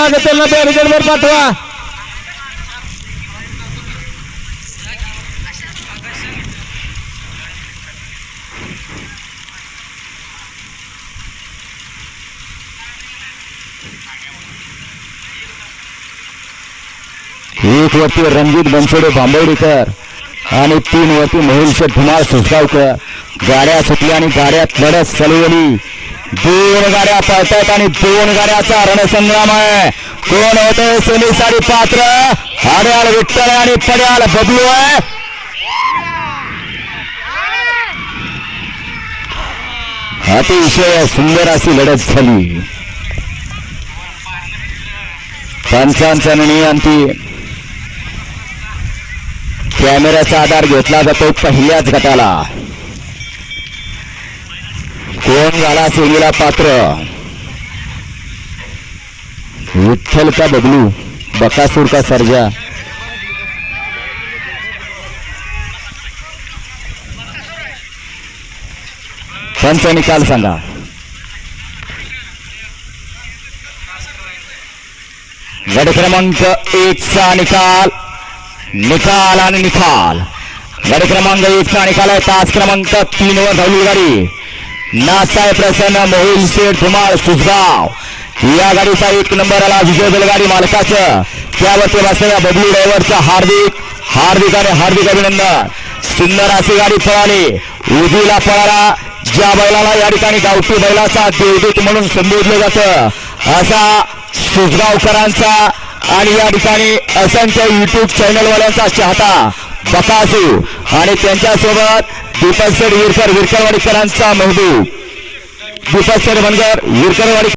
मागे त्यांना बॅरिकेड वर पाठवा. एक वरती रणजित बनसोडे बांबवडेकर आणि तीन वरती मोहिल धुमाळ सुसगावकर. गाड्या सुटल्या आणि गाड्या लढत चालवली दोन गाड्या पळतात आणि दोन गाड्याचा रणसंग्राम आहे. कोण होते? सेमी साडी पात्र. हाड्याल विठ्ठल आणि पड्याल बबलू आहे. अतिशय सुंदर अशी लढत झाली. पंचांचा निर्णय आणखी कॅमेऱ्याचा आधार घेतला जातो पहिल्याच गटाला. कोण झाला सेमीला पात्र. विठ्ठल का बदलू बकासूर का सर्जा. पंच निकाल सांगा. गट क्रमांक एकचा निकाल निकाल आणि निकाल. गाडी क्रमांक एकचा निकाल आहे. तास क्रमांक तीन वर धावली गाडी. नासाय प्रसन्न मोहिल शेठ कुमार सुजगाव. या गाडीचा एक नंबर आला विजय बैलगाडी मालकाचं. त्यावरती बसलेल्या बबलू ड्रायव्हरचा हार्दिक हार्दिक आणि हार्दिक अभिनंदन. सुंदर अशी गाडी पळाली. उजीला पळाला. ज्या बैलाला या ठिकाणी गावठी बैलाचा देवदूत म्हणून संबोधलं जातं असा सुजगावकरांचा आणि या ठिकाणी असंख्य युट्यूब चॅनलवाल्यांचा चाहता बकासू आणि त्यांच्यासोबत दीपक सर विरकर विरकरवाडीकरांचा महबूब. दीपक सर बनगर विरकरवाडी